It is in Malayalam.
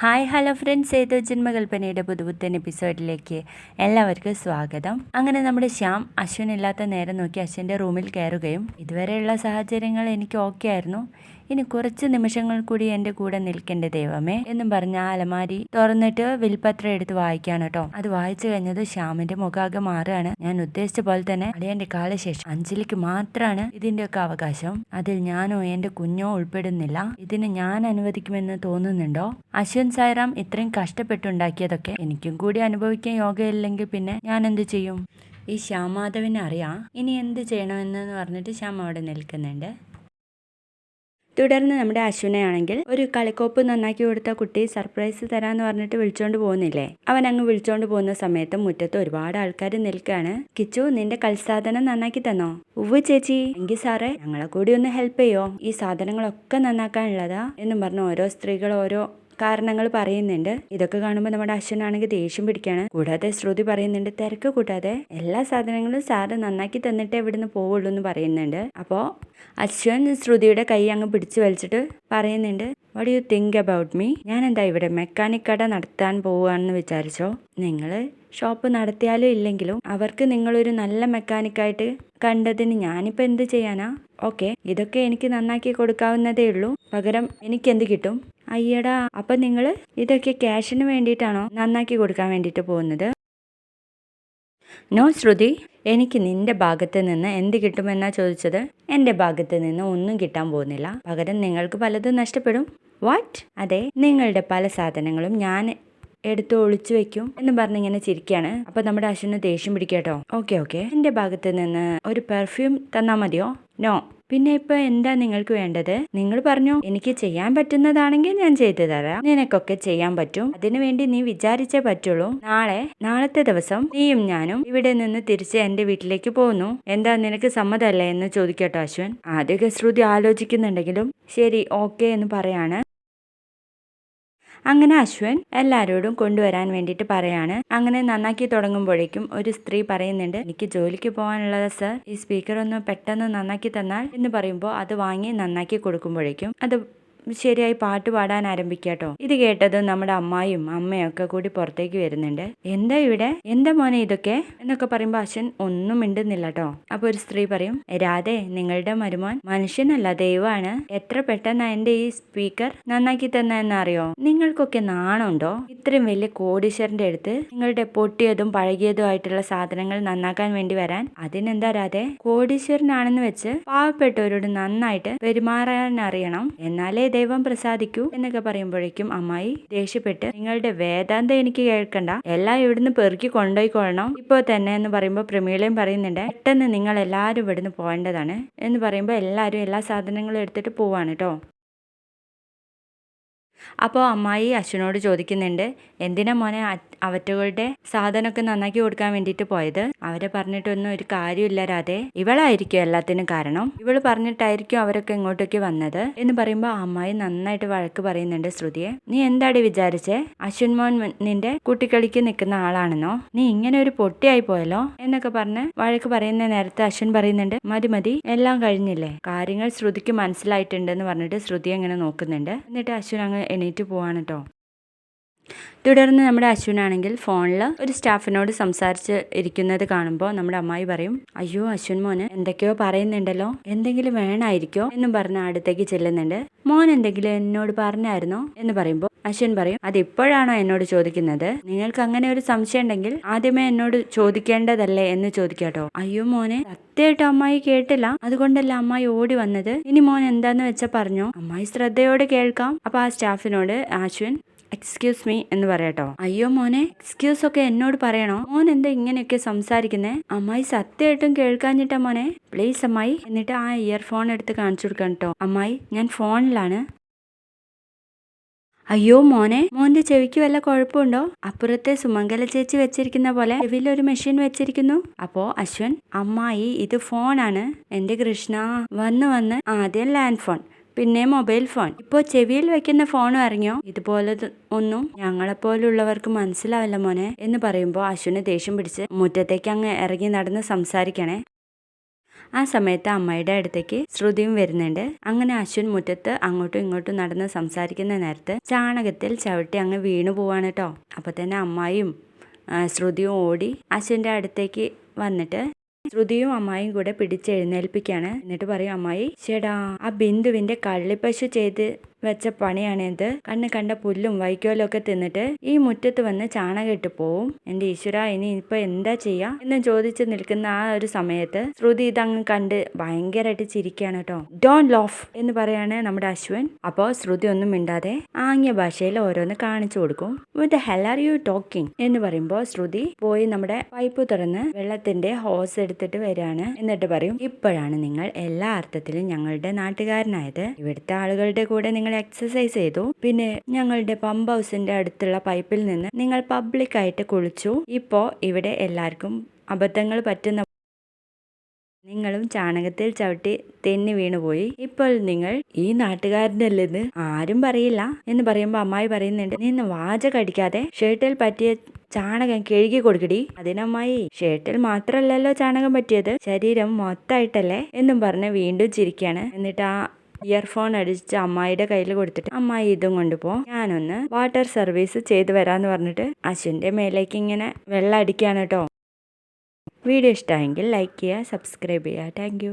Hi hello friends. ഏതോ ജന്മകൽപ്പനയുടെ പുതുപുത്തൻ എപ്പിസോഡിലേക്ക് എല്ലാവർക്കും സ്വാഗതം. അങ്ങനെ നമ്മുടെ ശ്യാം അശ്വിൻ ഇല്ലാത്ത നേരം നോക്കി അശ്വിന്റെ റൂമിൽ കയറുകയും ഇതുവരെയുള്ള സാഹചര്യങ്ങൾ എനിക്ക് ഓക്കെ ആയിരുന്നു ഇനി കുറച്ച് നിമിഷങ്ങൾ കൂടി എന്റെ കൂടെ നിൽക്കേണ്ട ദൈവമേ എന്നും പറഞ്ഞ അലമാരി തുറന്നിട്ട് വിൽപത്രം എടുത്ത് വായിക്കാണ് കേട്ടോ. അത് വായിച്ചു കഴിഞ്ഞത് ശ്യാമിന്റെ മുഖാകെ മാറുകയാണ് ഞാൻ ഉദ്ദേശിച്ച പോലെ തന്നെ അളിയന്റെ കാലശേഷം അഞ്ജലിക്ക് മാത്രമാണ് ഇതിന്റെയൊക്കെ അവകാശം. അതിൽ ഞാനോ എന്റെ കുഞ്ഞോ ഉൾപ്പെടുന്നില്ല. ഇതിന് ഞാൻ അനുവദിക്കുമെന്ന് തോന്നുന്നുണ്ടോ? അശ്വൻ സായിറാം ഇത്രയും കഷ്ടപ്പെട്ടുണ്ടാക്കിയതൊക്കെ എനിക്കും കൂടി അനുഭവിക്കാൻ യോഗയില്ലെങ്കിൽ പിന്നെ ഞാൻ എന്ത് ചെയ്യും? ഈ ശ്യാമാധവിനെ അറിയാം. ഇനി എന്ത് ചെയ്യണമെന്ന് പറഞ്ഞിട്ട് ശ്യാം അവിടെ നിൽക്കുന്നുണ്ട്. തുടർന്ന് നമ്മുടെ അശ്വിനെയാണെങ്കിൽ ഒരു കളിക്കോപ്പ് നന്നാക്കി കൊടുത്ത കുട്ടി സർപ്രൈസ് തരാന്ന് പറഞ്ഞിട്ട് വിളിച്ചോണ്ട് പോകുന്നില്ലേ? അവൻ അങ്ങ് വിളിച്ചോണ്ട് പോകുന്ന സമയത്ത് മുറ്റത്ത് ഒരുപാട് ആൾക്കാർ നിൽക്കുകയാണ് കിച്ചു നിന്റെ കൽസാധനം നന്നാക്കി തന്നോ? ഉവ്വ് ചേച്ചി. എങ്കിൽ സാറേ ഞങ്ങളെ കൂടി ഒന്ന് ഹെൽപ്പ് ചെയ്യോ? ഈ സാധനങ്ങളൊക്കെ നന്നാക്കാനുള്ളതാ? എന്നും പറഞ്ഞ് ഓരോ സ്ത്രീകൾ ഓരോ കാരണങ്ങൾ പറയുന്നുണ്ട്. ഇതൊക്കെ കാണുമ്പോൾ നമ്മുടെ അശ്വനാണെങ്കിൽ ദേഷ്യം പിടിക്കുകയാണ് കൂടാതെ ശ്രുതി പറയുന്നുണ്ട് തിരക്ക് കൂട്ടാതെ എല്ലാ സാധനങ്ങളും സാറ് നന്നാക്കി തന്നിട്ടേ ഇവിടുന്ന് പോവുള്ളൂ എന്ന് പറയുന്നുണ്ട്. അപ്പോൾ അശ്വൻ ശ്രുതിയുടെ കൈ അങ്ങ് പിടിച്ചു വലിച്ചിട്ട് പറയുന്നുണ്ട് what you think about me ഞാൻ എന്താ ഇവിടെ മെക്കാനിക് കട നടത്താൻ പോവുകയാണെന്ന് വിചാരിച്ചോ? നിങ്ങൾ ഷോപ്പ് നടത്തിയാലും ഇല്ലെങ്കിലും അവർക്ക് നിങ്ങളൊരു നല്ല മെക്കാനിക്കായിട്ട് കണ്ടതിന് ഞാനിപ്പോൾ എന്ത് ചെയ്യാനാ? ഓക്കെ ഇതൊക്കെ എനിക്ക് നന്നാക്കി കൊടുക്കാവുന്നതേ ഉള്ളൂ. പകരം എനിക്ക് എന്ത് കിട്ടും? അയ്യടാ അപ്പം നിങ്ങൾ ഇതൊക്കെ ക്യാഷിന് വേണ്ടിയിട്ടാണോ നന്നാക്കി കൊടുക്കാൻ വേണ്ടിയിട്ട് പോകുന്നത്? നോ ശ്രുതി എനിക്ക് നിന്റെ ഭാഗത്ത് നിന്ന് എന്ത് കിട്ടുമെന്നാ ചോദിച്ചത്? എന്റെ ഭാഗത്ത് നിന്ന് ഒന്നും കിട്ടാൻ പോകുന്നില്ല. പകരം നിങ്ങൾക്ക് പലതും നഷ്ടപ്പെടും. വാട്ട് അതെ നിങ്ങളുടെ പല സാധനങ്ങളും ഞാൻ എടുത്ത് ഒളിച്ചു വെക്കും എന്ന് പറഞ്ഞ് ഇങ്ങനെ ചിരിക്കാണ്. അപ്പൊ നമ്മുടെ അശ്വിന് ദേഷ്യം പിടിക്കട്ടോ ഓക്കെ ഓക്കെ. എന്റെ ഭാഗത്ത് നിന്ന് ഒരു പെർഫ്യൂം തന്നാ മതിയോ? നോ പിന്നെ ഇപ്പൊ എന്താ നിങ്ങൾക്ക് വേണ്ടത്? നിങ്ങൾ പറഞ്ഞു എനിക്ക് ചെയ്യാൻ പറ്റുന്നതാണെങ്കിൽ ഞാൻ ചെയ്തു തരാം. നിനക്കൊക്കെ ചെയ്യാൻ പറ്റും. അതിനു വേണ്ടി നീ വിചാരിച്ചേ പറ്റുള്ളൂ. നാളെ നാളത്തെ ദിവസം നീയും ഞാനും ഇവിടെ നിന്ന് തിരിച്ച് എന്റെ വീട്ടിലേക്ക് പോകുന്നു. എന്താ നിനക്ക് സമ്മതമല്ലേ എന്ന് ചോദിക്കട്ടോ അശ്വൻ. ആദ്യമൊക്കെ ശ്രുതി ആലോചിക്കുന്നുണ്ടെങ്കിലും ശരി ഓക്കെ എന്ന് പറയാണ്. അങ്ങനെ അശ്വൻ എല്ലാവരോടും കൊണ്ടുവരാൻ വേണ്ടിയിട്ട് പറയാണ്. അങ്ങനെ നന്നാക്കി തുടങ്ങുമ്പോഴേക്കും ഒരു സ്ത്രീ പറയുന്നുണ്ട് എനിക്ക് ജോലിക്ക് പോകാനുള്ളത് സർ. ഈ സ്പീക്കർ ഒന്ന് പെട്ടെന്ന് നന്നാക്കി തന്നാൽ എന്ന് പറയുമ്പോൾ അത് വാങ്ങി നന്നാക്കി കൊടുക്കുമ്പോഴേക്കും അത് ശരിയായി പാട്ട് പാടാൻ ആരംഭിക്കാട്ടോ ഇത് കേട്ടതും നമ്മുടെ അമ്മായും അമ്മയും ഒക്കെ കൂടി പുറത്തേക്ക് വരുന്നുണ്ട്. എന്താ ഇവിടെ? എന്താ മോനെ ഇതൊക്കെ? എന്നൊക്കെ പറയുമ്പോൾ അച്ഛൻ ഒന്നും മിണ്ടുന്നില്ല കേട്ടോ അപ്പൊ ഒരു സ്ത്രീ പറയും രാധെ നിങ്ങളുടെ മരുമോൻ മനുഷ്യനല്ല ദൈവമാണ്. എത്ര പെട്ടെന്ന് എന്റെ ഈ സ്പീക്കർ നന്നാക്കി തന്നെന്ന് അറിയോ നിങ്ങൾക്കൊക്കെ നാണുണ്ടോ? ഇത്രയും വലിയ കോടീശ്വരന്റെ അടുത്ത് നിങ്ങളുടെ പൊട്ടിയതും പഴകിയതും ആയിട്ടുള്ള സാധനങ്ങൾ നന്നാക്കാൻ വേണ്ടി വരാൻ അതിനെന്താ രാധെ? കോടീശ്വരനാണെന്ന് വെച്ച് പാവപ്പെട്ടവരോട് നന്നായിട്ട് പെരുമാറാൻ അറിയണം. എന്നാലേ ദൈവം പ്രസാദിക്കൂ എന്നൊക്കെ പറയുമ്പോഴേക്കും അമ്മായി ദേഷ്യപ്പെട്ട് നിങ്ങളുടെ വേദാന്തം എനിക്ക് കേൾക്കണ്ട. എല്ലാം ഇവിടുന്ന് പെറുക്കി കൊണ്ടുപോയിക്കൊള്ളണം. ഇപ്പോൾ തന്നെ എന്ന് പറയുമ്പോൾ പ്രമീളയും പറയുന്നുണ്ട് പെട്ടെന്ന് നിങ്ങൾ എല്ലാവരും ഇവിടുന്ന് പോകേണ്ടതാണ് എന്ന് പറയുമ്പോൾ എല്ലാവരും എല്ലാ സാധനങ്ങളും എടുത്തിട്ട് പോവാണ് കേട്ടോ അപ്പോൾ അമ്മായി അശ്വിനോട് ചോദിക്കുന്നുണ്ട് എന്തിനാ മോനെ അവറ്റകളുടെ സാധനമൊക്കെ നന്നാക്കി കൊടുക്കാൻ വേണ്ടിയിട്ട് പോയത്? അവരെ പറഞ്ഞിട്ടൊന്നും ഒരു കാര്യമില്ല രാധേ. ഇവളായിരിക്കും എല്ലാത്തിനും കാരണം. ഇവൾ പറഞ്ഞിട്ടായിരിക്കും അവരൊക്കെ ഇങ്ങോട്ടേക്ക് വന്നത്. എന്ന് പറയുമ്പോൾ അമ്മായി നന്നായിട്ട് വഴക്ക് പറയുന്നുണ്ട് ശ്രുതിയെ നീ എന്താടി വിചാരിച്ചേ? അശ്വിൻ മോൻ നിന്റെ കുട്ടിക്കളിക്ക് നിൽക്കുന്ന ആളാണെന്നോ? നീ ഇങ്ങനെ ഒരു പൊട്ടിയായി പോയല്ലോ? എന്നൊക്കെ പറഞ്ഞ് വഴക്ക് പറയുന്ന നേരത്തെ അശ്വിൻ പറയുന്നുണ്ട് മതി മതി എല്ലാം കഴിഞ്ഞില്ലേ? കാര്യങ്ങൾ ശ്രുതിക്ക് മനസ്സിലായിട്ടുണ്ടെന്ന് പറഞ്ഞിട്ട് ശ്രുതി അങ്ങനെ നോക്കുന്നുണ്ട്. എന്നിട്ട് അശ്വിൻ അങ്ങ് എണീറ്റ് പോവാണ് കേട്ടോ തുടർന്ന് നമ്മുടെ അശ്വിനാണെങ്കിൽ ഫോണിൽ ഒരു സ്റ്റാഫിനോട് സംസാരിച്ച് ഇരിക്കുന്നത് കാണുമ്പോൾ നമ്മുടെ അമ്മായി പറയും അയ്യോ അശ്വിൻ മോന് എന്തൊക്കെയോ പറയുന്നുണ്ടല്ലോ. എന്തെങ്കിലും വേണമായിരിക്കോ എന്നും പറഞ്ഞ് അടുത്തേക്ക് ചെല്ലുന്നുണ്ട്. മോൻ എന്തെങ്കിലും എന്നോട് പറഞ്ഞായിരുന്നോ? എന്ന് പറയുമ്പോൾ അശ്വിൻ പറയും അതിപ്പോഴാണോ എന്നോട് ചോദിക്കുന്നത്? നിങ്ങൾക്ക് അങ്ങനെ ഒരു സംശയം ഉണ്ടെങ്കിൽ ആദ്യമേ എന്നോട് ചോദിക്കേണ്ടതല്ലേ എന്ന് ചോദിക്കാട്ടോ അയ്യോ മോനെ സത്യമായിട്ട് അമ്മായി കേട്ടില്ല. അതുകൊണ്ടല്ല അമ്മായി ഓടി വന്നത്? ഇനി മോൻ എന്താന്ന് വെച്ചാൽ പറഞ്ഞോ? അമ്മായി ശ്രദ്ധയോടെ കേൾക്കാം. അപ്പൊ ആ സ്റ്റാഫിനോട് അശ്വിൻ എക്സ്ക്യൂസ് മീ എന്ന് പറയട്ടോ അയ്യോ മോനെ എക്സ്ക്യൂസ് ഒക്കെ എന്നോട് പറയണോ? മോൻ എന്താ ഇങ്ങനെയൊക്കെ സംസാരിക്കുന്നേ? അമ്മായി സത്യമായിട്ടും കേൾക്കാഞ്ഞിട്ടാ മോനെ. പ്ലീസ് അമ്മായി എന്നിട്ട് ആ ഇയർഫോൺ എടുത്ത് കാണിച്ചു കൊടുക്കണം കേട്ടോ അമ്മായി ഞാൻ ഫോണിലാണ്. അയ്യോ മോനെ മോന്റെ ചെവിക്ക് വല്ല കുഴപ്പമുണ്ടോ? അപ്പുറത്തെ സുമംഗല ചേച്ചി വെച്ചിരിക്കുന്ന പോലെ ചെവിയിൽ ഒരു മെഷീൻ വെച്ചിരിക്കുന്നു. അപ്പോ അശ്വൻ അമ്മായി ഇത് ഫോണാണ് എന്റെ കൃഷ്ണ വന്ന് വന്ന് ആദ്യം ലാൻഡ് ഫോൺ പിന്നെ മൊബൈൽ ഫോൺ. ഇപ്പോൾ ചെവിയിൽ വെക്കുന്ന ഫോണും ഇറങ്ങിയോ ഇതുപോലെ ഒന്നും ഞങ്ങളെപ്പോലുള്ളവർക്ക് മനസ്സിലാവില്ല മോനെ എന്ന് പറയുമ്പോൾ അശ്വിന് ദേഷ്യം പിടിച്ച് മുറ്റത്തേക്ക് അങ്ങ് ഇറങ്ങി നടന്ന് സംസാരിക്കണേ. ആ സമയത്ത് അമ്മയുടെ അടുത്തേക്ക് ശ്രുതിയും വരുന്നുണ്ട്. അങ്ങനെ അശ്വിൻ മുറ്റത്ത് അങ്ങോട്ടും ഇങ്ങോട്ടും നടന്ന് സംസാരിക്കുന്ന നേരത്ത് ചാണകത്തിൽ ചവിട്ടി അങ്ങ് വീണു പോവാണ് കേട്ടോ അപ്പോൾ തന്നെ അമ്മായിയും ശ്രുതിയും ഓടി അശ്വിന്റെ അടുത്തേക്ക് വന്നിട്ട് ശ്രുതിയും അമ്മായിയും കൂടെ പിടിച്ചെഴുന്നേൽപ്പിക്കുകയാണ് എന്നിട്ട് പറയും അമ്മായി ചേടാ ആ ബിന്ദുവിന്റെ കള്ളിപ്പശു ചെയ്ത് വെച്ച പണിയാണിത്. കണ്ണ് കണ്ട പുല്ലും വൈക്കോലൊക്കെ തിന്നിട്ട് ഈ മുറ്റത്ത് വന്ന് ചാണകം ഇട്ട് പോവും. എന്റെ ഈശ്വര ഇനി ഇപ്പൊ എന്താ ചെയ്യാ? എന്ന് ചോദിച്ച് നിൽക്കുന്ന ആ ഒരു സമയത്ത് ശ്രുതി ഇതങ്ങ് കണ്ട് ഭയങ്കരമായിട്ട് ചിരിക്കാണ് കേട്ടോ. ഡോൺ ലോഫ് എന്ന് പറയാണ് നമ്മുടെ അശ്വൻ. അപ്പോ ശ്രുതി ഒന്നും മിണ്ടാതെ ആംഗ്യ ഭാഷയിൽ ഓരോന്ന് കാണിച്ചു കൊടുക്കും. With hell are you talking എന്ന് പറയുമ്പോൾ ശ്രുതി പോയി നമ്മുടെ പൈപ്പ് തുറന്ന് വെള്ളത്തിന്റെ ഹോസ് എടുത്തിട്ട് വരികയാണ് എന്നിട്ട് പറയും ഇപ്പോഴാണ് നിങ്ങൾ എല്ലാ അർത്ഥത്തിലും ഞങ്ങളുടെ നാട്ടുകാരനായത്. ഇവിടുത്തെ ആളുകളുടെ കൂടെ നിങ്ങൾ എക്സസൈസ് ചെയ്തു. പിന്നെ ഞങ്ങളുടെ പമ്പ് ഹൗസിന്റെ അടുത്തുള്ള പൈപ്പിൽ നിന്ന് നിങ്ങൾ പബ്ലിക്കായിട്ട് കുളിച്ചു. ഇപ്പോ ഇവിടെ എല്ലാവർക്കും അബദ്ധങ്ങൾ പറ്റുന്ന നിങ്ങളും ചാണകത്തിൽ ചവിട്ടി തെന്നി വീണുപോയി ഇപ്പോൾ നിങ്ങൾ ഈ നാട്ടുകാരനല്ലെന്ന് ആരും പറയില്ല എന്ന് പറയുമ്പോൾ അമ്മായി പറയുന്നുണ്ട്. നിന്ന് വാചകം അടിക്കാതെ ഷർട്ടിൽ പറ്റിയ ചാണകം കഴുകി കൊടുക്കടി. അതിനമ്മായി ഷർട്ടിൽ മാത്രമല്ലല്ലോ ചാണകം പറ്റിയത്. ശരീരം മൊത്തമായിട്ടല്ലേ എന്നും പറഞ്ഞ് വീണ്ടും ചിരിക്കാണ്. എന്നിട്ട് ആ ഇയർഫോൺ അടിച്ച് അമ്മായിയുടെ കയ്യിൽ കൊടുത്തിട്ട് അമ്മായി ഇതും കൊണ്ടുപോ. ഞാനൊന്ന് വാട്ടർ സർവീസ് ചെയ്തു വരാന്ന് പറഞ്ഞിട്ട് അശ്വിന്റെ മേലേക്ക് ഇങ്ങനെ വെള്ളം അടിക്കുകയാണ് കേട്ടോ. വീഡിയോ ഇഷ്ടമായെങ്കിൽ ലൈക്ക് ചെയ്യുക സബ്സ്ക്രൈബ് ചെയ്യുക. താങ്ക്